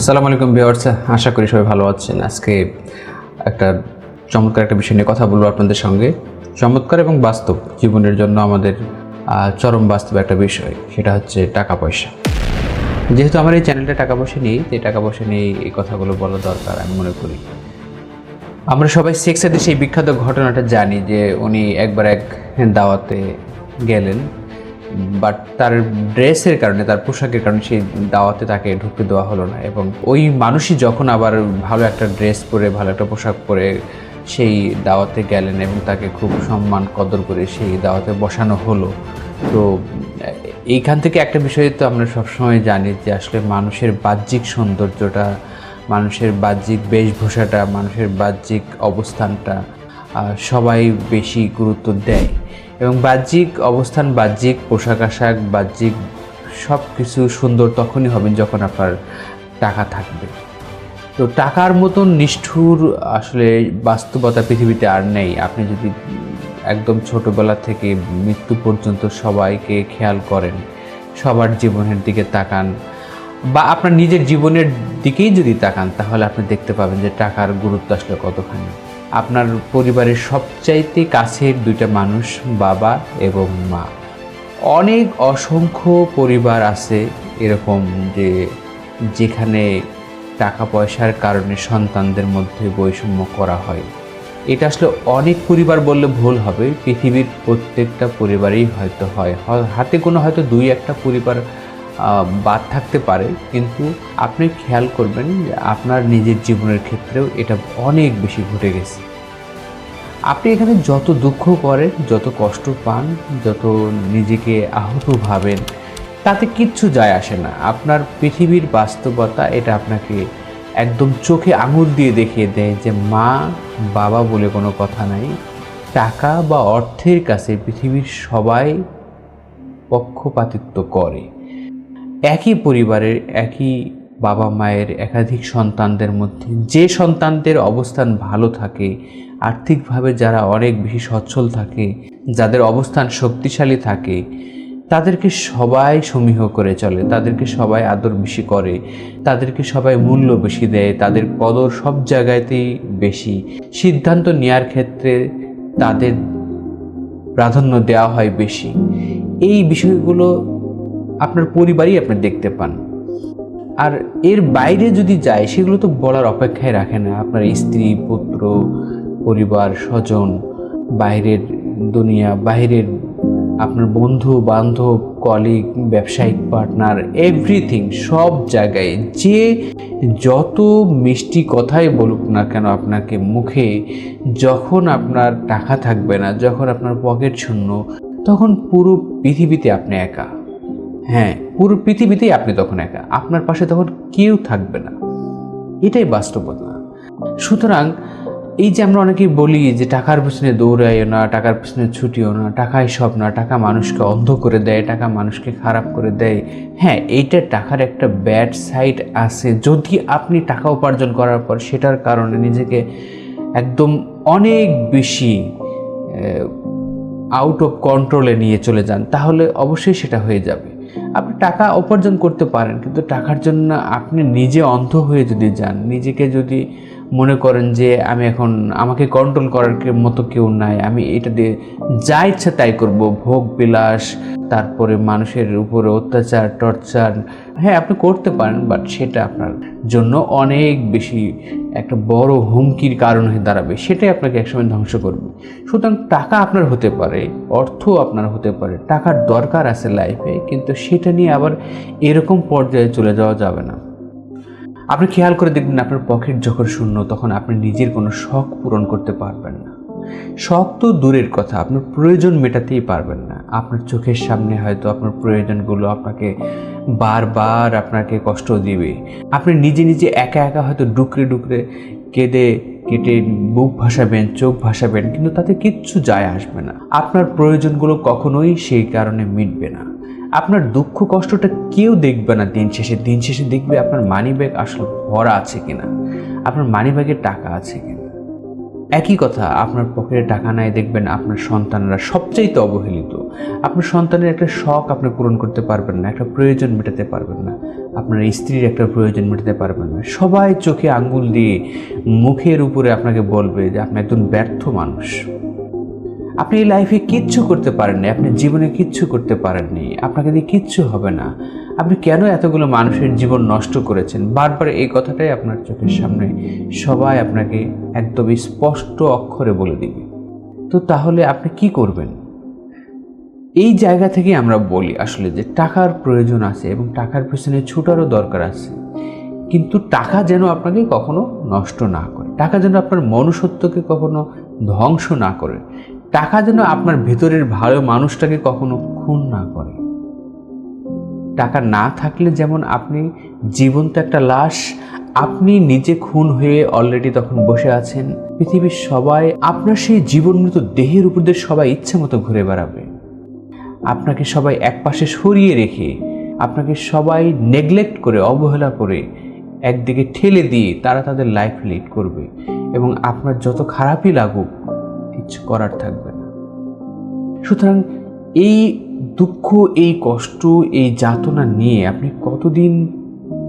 আসসালামু আলাইকুম ভিউয়ার্স, আশা করি সবাই ভালো আছেন। আজকে একটা চমৎকার একটা বিষয় নিয়ে কথা বলব আপনাদের সঙ্গে। চমৎকার এবং বাস্তব জীবনের জন্য আমাদের চরম বাস্তব একটা বিষয়, সেটা হচ্ছে টাকা পয়সা। যেহেতু আমার এই চ্যানেলটা টাকা পয়সা নেই এই টাকা পয়সা নিয়ে এই কথাগুলো বলা দরকার, আমি মনে করি। আমরা সবাই সেক্সের সেই বিখ্যাত ঘটনাটা জানি যে উনি একবার এক দাওয়াতে গেলেন বাট তার ড্রেসের কারণে, তার পোশাকের কারণে সেই দাওয়াতে তাকে ঢুকতে দেওয়া হলো না। এবং ওই মানুষই যখন আবার ভালো একটা ড্রেস পরে, ভালো একটা পোশাক পরে সেই দাওয়াতে গেলেন এবং তাকে খুব সম্মান কদর করে সেই দাওয়াতে বসানো হলো। তো, এইখান থেকে একটা বিষয় তো আমরা সবসময় জানি যে আসলে মানুষের বাহ্যিক সৌন্দর্যটা, মানুষের বাহ্যিক বেশভূষাটা, মানুষের বাহ্যিক অবস্থানটা সবাই বেশি গুরুত্ব দেয়। এবং বাহ্যিক অবস্থান, বাহ্যিক পোশাক আশাক, বাহ্যিক সব কিছু সুন্দর তখনই হবে যখন আপনার টাকা থাকবে। তো টাকার মতন নিষ্ঠুর আসলে বাস্তবতা পৃথিবীতে আর নেই। আপনি যদি একদম ছোটবেলা থেকে মৃত্যু পর্যন্ত সবাইকে খেয়াল করেন, সবার জীবনের দিকে তাকান বা আপনার নিজের জীবনের দিকেই যদি তাকান, তাহলে আপনি দেখতে পাবেন যে টাকার গুরুত্ব আসলে কতখানি। আপনার পরিবারের সবচাইতে কাছের দুইটা মানুষ বাবা এবং মা। অনেক অসংখ্য পরিবার আছে এরকম যে যেখানে টাকা পয়সার কারণে সন্তানদের মধ্যে বৈষম্য করা হয়। এটা আসলে অনেক পরিবার বললে ভুল হবে। পৃথিবীর প্রত্যেকটা পরিবারেই হয়তো হয়। হাতে কোনো হয়তো দুই একটা পরিবার বাদ থাকতে পারে, কিন্তু আপনি খেয়াল করবেন যে আপনার নিজের জীবনের ক্ষেত্রেও এটা অনেক বেশি ঘটে গেছে। আপনি এখানে যত দুঃখ করেন, যত কষ্ট পান, যত নিজেকে আহত ভাবেন, তাতে কিচ্ছু যায় আসে না। আপনার পৃথিবীর বাস্তবতা এটা আপনাকে একদম চোখে আঙুল দিয়ে দেখিয়ে দেয় যে মা, বাবা বলে কোনো কথা নাই। টাকা বা অর্থের কাছে পৃথিবীর সবাই পক্ষপাতিত্ব করে। একই পরিবারের, একই বাবা মায়ের, একাধিক সন্তানদের মধ্যে যে সন্তানদের অবস্থান ভালো থাকে, আর্থিকভাবে যারা অনেক বেশি সচ্ছল থাকে, যাদের অবস্থান শক্তিশালী থাকে, তাদেরকে সবাই সমীহ করে চলে, তাদেরকে সবাই আদর বেশি করে, তাদেরকে সবাই মূল্য বেশি দেয়, তাদের কদর সব জায়গাতেই বেশি। সিদ্ধান্ত নেওয়ার ক্ষেত্রে তাদের প্রাধান্য দেওয়া হয় বেশি। এই বিষয়গুলো আপনার পরিবারই আপনি দেখতে পান। আর এর বাইরে যদি যায়, সেগুলো তো বলার অপেক্ষায় রাখে না। আপনার স্ত্রী, পুত্র, পরিবার, স্বজন, বাইরের দুনিয়া, বাইরের আপনার বন্ধু, বান্ধব কলিগ ব্যবসায়িক পার্টনার এভরিথিং সব জায়গায় যে যত মিষ্টি কথাই বলুক না কেন আপনাকে মুখে, যখন আপনার টাকা থাকবে না, যখন আপনার পকেট শূন্য, তখন পুরো পৃথিবীতে আপনি একা। হ্যাঁ পুরো পৃথিবীতেই আপনি তখন একা। আপনার পাশে তখন কেউ থাকবে না। এটাই বাস্তবতা। সুতরাং এই যে আমরা অনেকেই বলি যে টাকার পিছনে দৌড়াইও না, টাকার পিছনে ছুটিও না, টাকাই সব না, টাকা মানুষকে অন্ধ করে দেয়, টাকা মানুষকে খারাপ করে দেয় হ্যাঁ এইটা টাকার একটা ব্যাড সাইড আছে। যদি আপনি টাকা উপার্জন করার পর সেটার কারণে নিজেকে একদম অনেক বেশি আউট অফ কন্ট্রোলে নিয়ে চলে যান, তাহলে অবশ্যই সেটা হয়ে যাবে। আপনি টাকা উপার্জন করতে পারেন, কিন্তু টাকার জন্য আপনি নিজে অন্ধ হয়ে যদি যান, নিজেকে যদি মনে করেন যে আমি এখন, আমাকে কন্ট্রোল করার মতো কেউ নাই। আমি এটা দিয়ে যা ইচ্ছা তাই করব। ভোগ, বিলাস, তারপরে মানুষের উপরে অত্যাচার, টর্চার। হ্যাঁ আপনি করতে পারেন বাট সেটা আপনার জন্য অনেক বেশি একটা বড় হুমকির কারণ হয়ে দাঁড়াবে। সেটাই আপনাকে একসময় ধ্বংস করবে। সুতরাং টাকা আপনার হতে পারে, অর্থ আপনার হতে পারে, টাকার দরকার আছে লাইফে কিন্তু সেটা নিয়ে আবার এরকম পর্যায়ে চলে যাওয়া যাবে না। আপনি খেয়াল করে দেখবেন আপনার পকেট যখন শূন্য, তখন আপনি নিজের কোনো শখ পূরণ করতে পারবেন না। শখ তো দূরের কথা, আপনার প্রয়োজন মেটাতেই পারবেন না। আপনার চোখের সামনে হয়তো আপনার প্রয়োজনগুলো আপনাকে বারবার আপনাকে কষ্ট দিবে। আপনি নিজে নিজে একা একা হয়তো ডুকরে ডুকরে কেঁদে কেটে বুক ভাসাবেন, চোখ ভাসাবেন, কিন্তু তাতে কিচ্ছু যায় আসবে না। আপনার প্রয়োজনগুলো কখনোই সেই কারণে মিটবে না। আপনার দুঃখ কষ্টটা কেউ দেখবে না দিন শেষে। দিন শেষে দেখবে আপনার মানি ব্যাগ আসলে ভরা আছে কিনা। আপনার মানি ব্যাগে টাকা আছে কিনা। একই কথা, আপনার পকেটে টাকা নাই দেখবেন আপনার সন্তানরা সবচাইতে অবহেলিত। আপনার সন্তানের একটা শখ আপনি পূরণ করতে পারবেন না, একটা প্রয়োজন মেটাতে পারবেন না। আপনার স্ত্রীর একটা প্রয়োজন মেটাতে পারবেন না। সবাই চোখে আঙ্গুল দিয়ে মুখের উপরে আপনাকে বলবে যে আপনি একজন ব্যর্থ মানুষ। আপনি এই লাইফে কিচ্ছু করতে পারেননি, আপনি জীবনে কিচ্ছু করতে পারেননি, আপনাকে দিয়ে কিচ্ছু হবে না। আপনি কেন এতগুলো মানুষের জীবন নষ্ট করেছেন? বারবার এই কথাটাই আপনার চোখের সামনে। সবাই আপনাকে একদম স্পষ্ট অক্ষরে বলে দিবে। তো তাহলে আপনি কি করবেন? এই জায়গা থেকে আমরা বলি আসলে যে টাকার প্রয়োজন আছে এবং টাকার পেছনে ছুটারও দরকার আছে। কিন্তু টাকা যেন আপনাকে কখনো নষ্ট না করে, টাকা যেন আপনার মনুষ্যত্বকে কখনো ধ্বংস না করে। টাকা যেন আপনার ভেতরের ভালো মানুষটাকে কখনো খুন না করে। টাকা না থাকলে যেমন আপনি জীবন্ত একটা লাশ, আপনি নিজে খুন হয়ে অলরেডি তখন বসে আছেন, পৃথিবীর সবাই আপনার সেই জীবন মৃত দেহের উপর দিয়ে সবাই ইচ্ছে মতো ঘুরে বেড়াবে। আপনাকে সবাই একপাশে সরিয়ে রেখে, আপনাকে সবাই নেগলেক্ট করে, অবহেলা করে একদিকে ঠেলে দিয়ে তারা তাদের লাইফ লিড করবে এবং আপনার যত খারাপই লাগুক কিছু করার থাকবে না। সুতরাং এই দুঃখ, এই কষ্ট, এই যাতনা নিয়ে আপনি কতদিন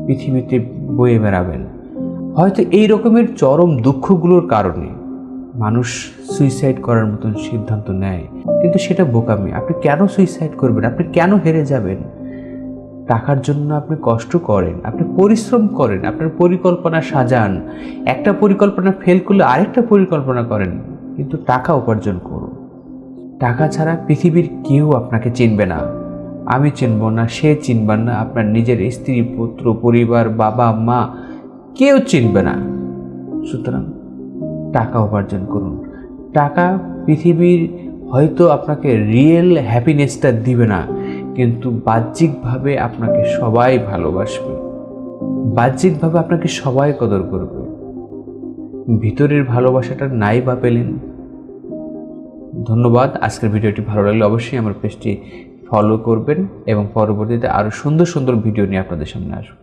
পৃথিবীতে বয়ে বেড়াবেন? হয়তো এই রকমের চরম দুঃখগুলোর কারণে মানুষ সুইসাইড করার মতন সিদ্ধান্ত নেয়, কিন্তু সেটা বোকামি। আপনি কেন সুইসাইড করবেন? আপনি কেন হেরে যাবেন? টাকার জন্য আপনি কষ্ট করেন, আপনি পরিশ্রম করেন, আপনার পরিকল্পনা সাজান। একটা পরিকল্পনা ফেল করলে আরেকটা পরিকল্পনা করেন। কিন্তু টাকা উপার্জন করুন। টাকা ছাড়া পৃথিবীর কেউ আপনাকে চিনবে না। আমি চিনব না, সে চিনবেন না, আপনার নিজের স্ত্রী, পুত্র, পরিবার, বাবা, মা কেউ চিনবে না। সুতরাং টাকা উপার্জন করুন। টাকা পৃথিবীর হয়তো আপনাকে রিয়েল হ্যাপিনেসটা দিবে না, কিন্তু বাহ্যিকভাবে আপনাকে সবাই ভালোবাসবে। বাহ্যিকভাবে আপনাকে সবাই কদর করবে। ভিতরের ভালোবাসাটা নাই বা পেলেন ধন্যবাদ। আজকের ভিডিওটি ভালো লাগলে অবশ্যই আমার পেজটি ফলো করবেন এবং পরবর্তীতে আরও সুন্দর সুন্দর ভিডিও নিয়ে আপনাদের সামনে আসব।